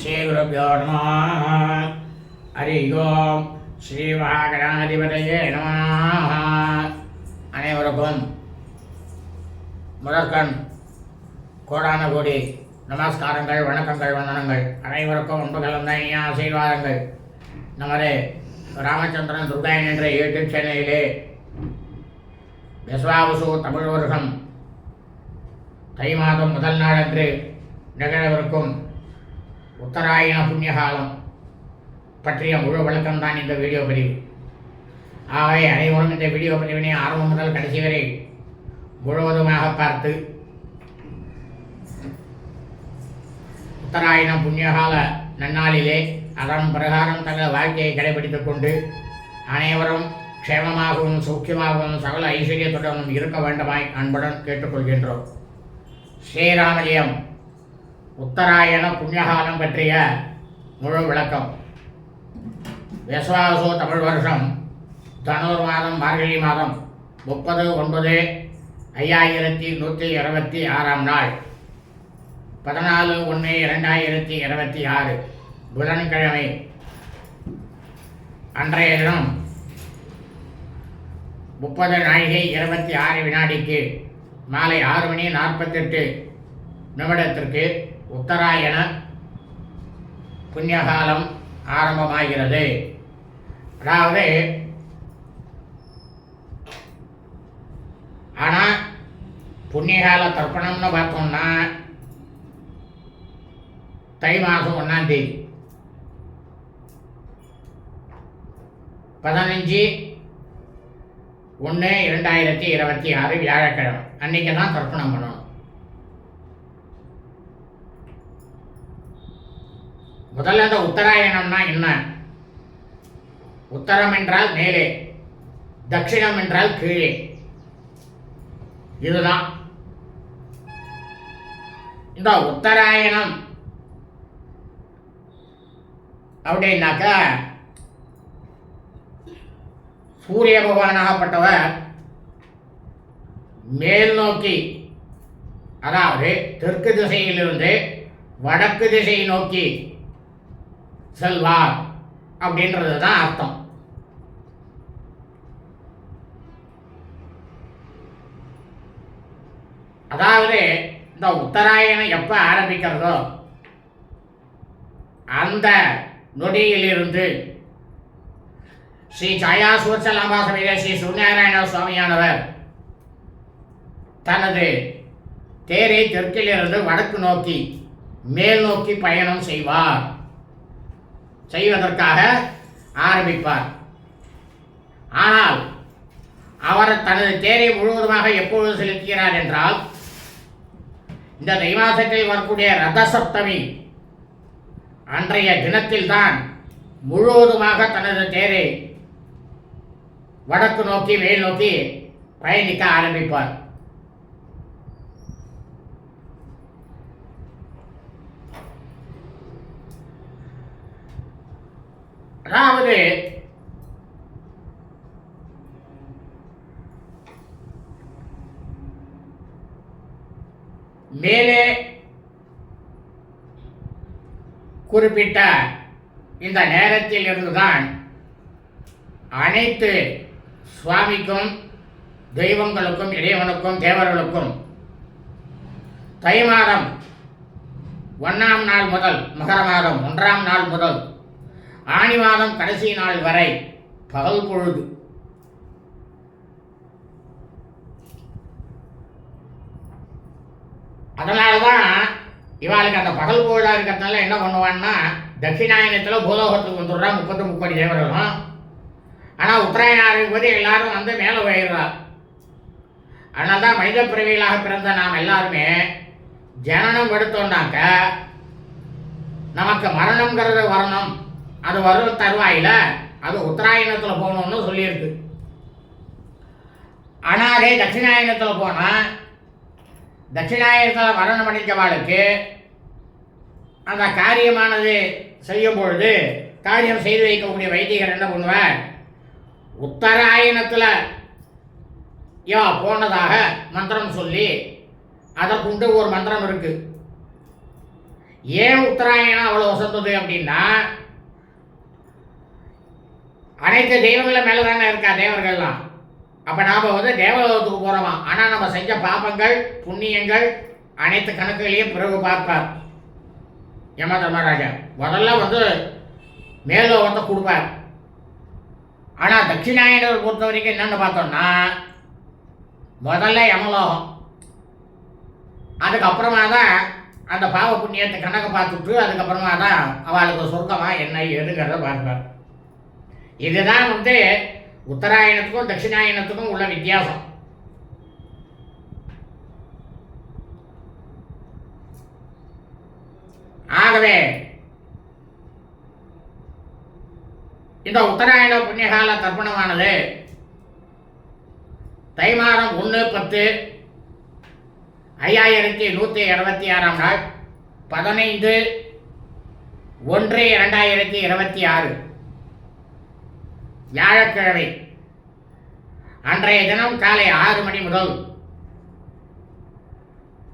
ஸ்ரீகுருப்போ நம. ஹரி ஓம் ஸ்ரீ மகாகணாதிபதியே நம. அனைவருக்கும் முதற்கண் கோடான கோடி நமஸ்காரங்கள் வணக்கங்கள் வந்தனங்கள். அனைவருக்கும் ஒன்று கலந்த இனிய ஆசீர்வாதங்கள். நமது ராமச்சந்திரன் துர்காயன் என்ற யூடியூப் சேனலிலே விஸ்வாவசு தமிழ் வருகம் தை மாதம் முதல் நாளன்று நிகழவிருக்கும் உத்தராயண புண்ணியகாலம். பற்றிய முழு விளக்கம்தான் இந்த வீடியோ பதிவு. ஆகவே அனைவரும் இந்த வீடியோ பதிவினை ஆரம்பம் முதல் கடைசி வரை முழுவதுமாக பார்த்து உத்தராயணம் புண்ணியகால நன்னாளிலே அதன் பிரகாரம் தங்கள் வாழ்க்கையை கடைபிடித்துக் கொண்டு அனைவரும் க்ஷேமமாகவும் சௌக்கியமாகவும் சகல ஐஸ்வர்யத்துடனும் இருக்க வேண்டுமாய் அன்புடன் கேட்டுக்கொள்கின்றோம். ஸ்ரீராமலியம் உத்தராயண புண்ணியகாலம் பற்றிய முழு விளக்கம். விஸ்வாசோ தமிழ் வருஷம் தனூர் மாதம் மார்கழி மாதம் முப்பது ஒன்பது ஐயாயிரத்தி நூற்றி இருபத்தி ஆறாம் நாள். பதினாலு ஒன்று இரண்டாயிரத்தி இருபத்தி ஆறு புதன்கிழமை. அன்றைய தினம் முப்பது நாழிகை இருபத்தி ஆறு வினாடிக்கு மாலை ஆறு மணி நாற்பத்தெட்டு நிமிடத்திற்கு உத்தராயண புண்ணியகாலம் ஆரம்பமாகிறது. அதாவது ஆனால் புண்ணியகால தர்ப்பணம்னு பார்த்தோம்னா தை மாதம் ஒன்றாம் தேதி. பதினஞ்சு ஒன்று இரண்டாயிரத்தி இருபத்தி ஆறு வியாழக்கிழமை. அன்னைக்கு தான் தர்ப்பணம் பண்ணணும். முதல்ல அந்த உத்தராயணம்னா என்ன? உத்தரம் என்றால் மேலே தட்சிணம் என்றால் கீழே. இதுதான். இந்த உத்தராயணம் அப்படின்னாக்கா சூரிய பகவானாகப்பட்டவர் மேல் நோக்கி அதாவது தெற்கு திசையிலிருந்து வடக்கு திசையை நோக்கி செல்வார் அப்படின்றது தான் அர்த்தம். அதாவது இந்த உத்தராயணம் எப்போ ஆரம்பிக்கிறதோ அந்த நொடியிலிருந்து ஸ்ரீ சாயா சூர்ச்சலாம்பா ஸ்ரீ சூரியநாராயண சுவாமியானவர் தனது தேரை தெற்கிலிருந்து வடக்கு நோக்கி மேல் நோக்கி பயணம் செய்வார். செய்வதற்காக ஆரம்பிப்பார். ஆனால் அவர் தனது தேரை முழுவதுமாக எப்பொழுது செலுத்துகிறார் என்றால் இந்த தை மாதத்தில் வரக்கூடிய ரத சப்தமி அன்றைய தினத்தில்தான் முழுவதுமாக தனது தேரை வடக்கு நோக்கி மேல் நோக்கி பயணிக்க ஆரம்பிப்பார். அதாவது மேலே குறிப்பிட்ட இந்த நேரத்தில் இருந்துதான் அனைத்து சுவாமிக்கும் தெய்வங்களுக்கும் இறைவனுக்கும் தேவர்களுக்கும் தை மாதம் ஒன்றாம் நாள் முதல் மகர மாதம் ஒன்றாம் நாள் முதல் ஆணி மாதம் கடைசி நாள் வரை பகல் பொழுது. அதனால தான் இவாளுக்கு அந்த பகல் பொழுதா இருக்கிறதுனால என்ன பண்ணுவான்னா தட்சிணாயனத்தில் பூலோகத்துக்கு வந்துடுறா முப்பத்து முப்பது தேவர்களும். ஆனால் உத்தராயணாருக்கு போது எல்லாரும் வந்து மேலே போயிடுறா அதனால தான் மனித பிறவிகளாக பிறந்த நாம் எல்லாருமே ஜனனம் எடுத்தோம்னாக்க நமக்கு மரணங்கிறது வரணும். அது வரும் தருவாயில? அது உத்தராயணத்தில் போகணும்னு சொல்லியிருக்கு. ஆனால் அதே தட்சிணாயணத்தில் போனால் தட்சிணாயணத்தில் மரணம் அடைஞ்சவாளுக்கு அந்த காரியமானது செய்யும் பொழுது காரியம் செய்து வைக்கக்கூடிய வைத்தியர் என்ன பண்ணுவார்? உத்தராயணத்தில் யா போனதாக மந்திரம் சொல்லி அதற்குண்டு ஒரு மந்திரம் இருக்குது ஏன் உத்தராயணம் அவ்வளோ வசந்தது அப்படின்னா அனைத்து தெய்வங்களும் மேலே தானே இருக்கா தேவர்கள்லாம்? அப்போ நாம் வந்து தேவலோகத்துக்கு போகிறோமா ஆனால் நம்ம செஞ்ச பாபங்கள் புண்ணியங்கள் அனைத்து கணக்குகளையும் பிறகு பார்ப்பார். யம தர்மராஜா முதல்ல வந்து மேலோகத்தை கொடுப்பார். ஆனால் தட்சிணாயனர் பொறுத்த வரைக்கும் என்னென்னு பார்த்தோம்னா முதல்ல யமலோகம். அதுக்கப்புறமா தான் அந்த பாவ புண்ணியத்தை கணக்கு பார்த்துட்டு அதுக்கப்புறமா தான் அவளுக்கு சொர்க்கமாக என்ன எதுங்கிறத பார்ப்பார். இதுதான் வந்து உத்தராயணத்துக்கும் தட்சிணாயணத்துக்கும் உள்ள வித்தியாசம். ஆகவே இந்த உத்தராயண புண்ணியகால தர்ப்பணமானது தை மாதம் ஒன்று பத்து ஐயாயிரத்தி நூற்றி இருபத்தி ஆறாம் நாள் பதினைந்து ஒன்று இரண்டாயிரத்தி இருபத்தி ஆறு. வியாழக்கிழமை. அன்றைய தினம் காலை ஆறு மணி முதல்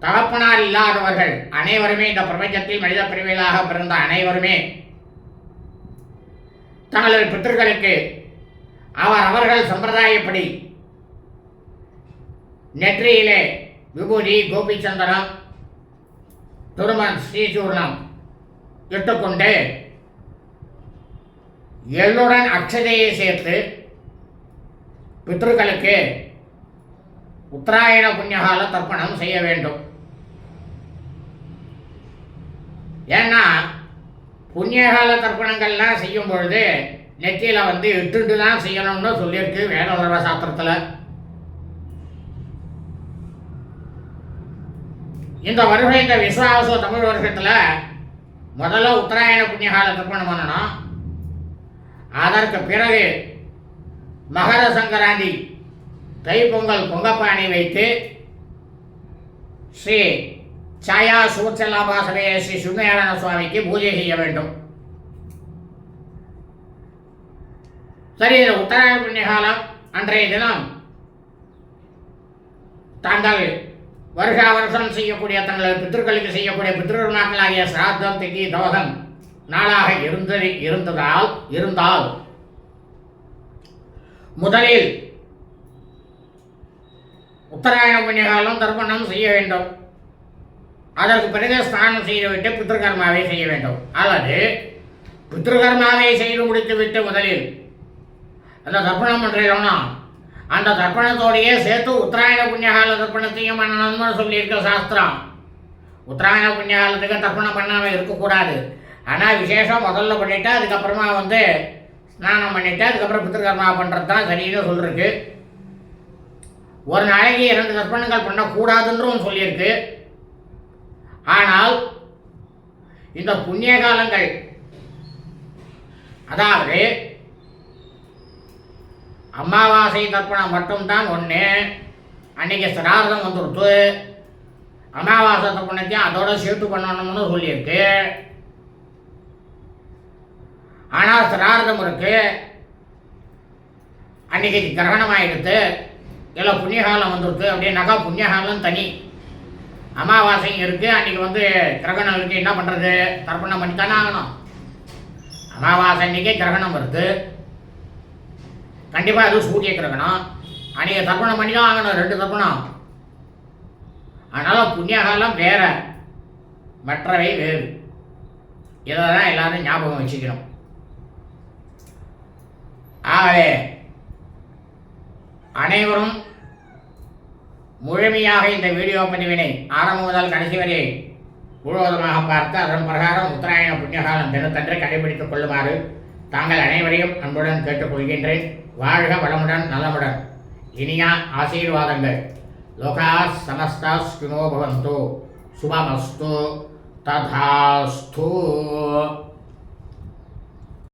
தகப்பனார் இல்லாதவர்கள் அனைவருமே இந்த பிரபஞ்சத்தில் மனித பிரிவுகளாக பிறந்த அனைவருமே தங்களது பித்தர்களுக்கு அவர் அவர்கள் சம்பிரதாயப்படி நெற்றியிலே விபூதி கோபிச்சந்திரம் துருமன் ஸ்ரீசூர்ணம் இட்டுக்கொண்டு எள்ளுடன் அக்ஷதையை சேர்த்து பித்ருக்களுக்கு உத்தராயண புண்ணியகால தர்ப்பணம் செய்ய வேண்டும். ஏன்னா புண்ணியகால தர்ப்பணங்கள்லாம் செய்யும் பொழுது நெத்தியில் வந்து இட்டுண்டு தான் செய்யணும்னு சொல்லியிருக்கு வேத சாஸ்திரத்தில். இந்த வருகை இந்த விஸ்வாச தமிழ் வருஷத்தில் முதல்ல உத்தராயண புண்ணியகால தர்ப்பணம் பண்ணணும். அதற்கு பிறகு மகர சங்கராந்தி தைப்பொங்கல் பொங்கப்பானை வைத்து ஸ்ரீ சாயா சூர்ச்சலாபாசனைய ஸ்ரீ சுந்தராயண சுவாமிக்கு பூஜை செய்ய வேண்டும். சரி இந்த உத்தராயண புண்ணியகாலம். அன்றைய தினம் தாங்கள் வருஷா வருஷம் செய்யக்கூடிய தங்களது பித்திருக்களுக்கு செய்யக்கூடிய பித்திருநாட்களாகிய சிராத்தம் திதி தோகம் நாளாக இருந்தது இருந்ததால் இருந்தால். முதலில் உத்தராயண புண்ணியகாலம் தர்ப்பணம் செய்ய வேண்டும். அதற்கு பிறகு ஸ்நானம் செய்துவிட்டு பித்ருகர்மாவை செய்ய வேண்டும். அல்லது பித்ருகர்மாவை செய்து முடித்துவிட்டு முதலில் அந்த தர்ப்பணம் பண்ணுறோம்னா அந்த தர்ப்பணத்தோடையே சேர்த்து உத்தராயண புண்ணியகால தர்ப்பணத்தையும் பண்ணணும்னு சொல்லியிருக்க சாஸ்திரம். உத்தராயண புண்ணியகாலத்துக்கு தர்ப்பணம் பண்ணாமல் இருக்கக்கூடாது. ஆனால் விசேஷம் முதல்ல பண்ணிவிட்டு அதுக்கப்புறமா வந்து ஸ்நானம் பண்ணிவிட்டு அதுக்கப்புறம் பித்திருக்கர்மா பண்ணுறது தான் சரின்னு சொல்லிருக்கு. ஒரு நாளைக்கு இரண்டு தர்ப்பணங்கள் பண்ணக்கூடாதுன்றும் சொல்லியிருக்கு. ஆனால் இந்த புண்ணிய காலங்கள் அதாவது அமாவாசை தர்ப்பணம் மட்டும்தான் ஒன்று அன்னைக்கு சிரார்த்தம் வந்துடுத்து அமாவாசை தர்ப்பணத்தையும் அதோட சேர்த்து பண்ணணும்னு சொல்லியிருக்கு. ஆனால் சிரார்த்தம் இருக்கு அன்னைக்கு கிரகணம் ஆகிடுது இல்லை புண்ணியகாலம் வந்துடுது அப்படின்னாக்கா புண்ணியகாலம் தனி. அமாவாசையும் இருக்குது அன்றைக்கி வந்து கிரகணம் இருக்குது என்ன பண்ணுறது தர்ப்பணம் பண்ணி தானே ஆகணும். அமாவாசை அன்றைக்கே கிரகணம் வருது. கண்டிப்பாக அது சூரிய கிரகணம். அன்றைக்கி தர்ப்பணம் பண்ணி தான் ஆகணும் ரெண்டு தர்ப்பணம். அதனால் புண்ணியகாலம் வேற. மற்றவை வேறு. இதை தான் எல்லாரும் ஞாபகம் வச்சுக்கணும். ஆகவே அனைவரும் முழுமையாக இந்த வீடியோ பதிவினை ஆரம்ப முதல் கடைசி வரை முழுவதுமாக பார்த்து அதன் பிரகாரம் உத்தராயண புண்ணியகாலம் தினத்தன்று கடைபிடித்துக் கொள்ளுமாறு தாங்கள் அனைவரையும் அன்புடன் கேட்டுக்கொள்கின்றேன் வாழ்க வளமுடன் நலமுடன். இனியா ஆசீர்வாதங்கள். லோகா சமஸ்தா ஸ்கினோ பவந்தோ. சுபமஸ்து. ததாஸ்து.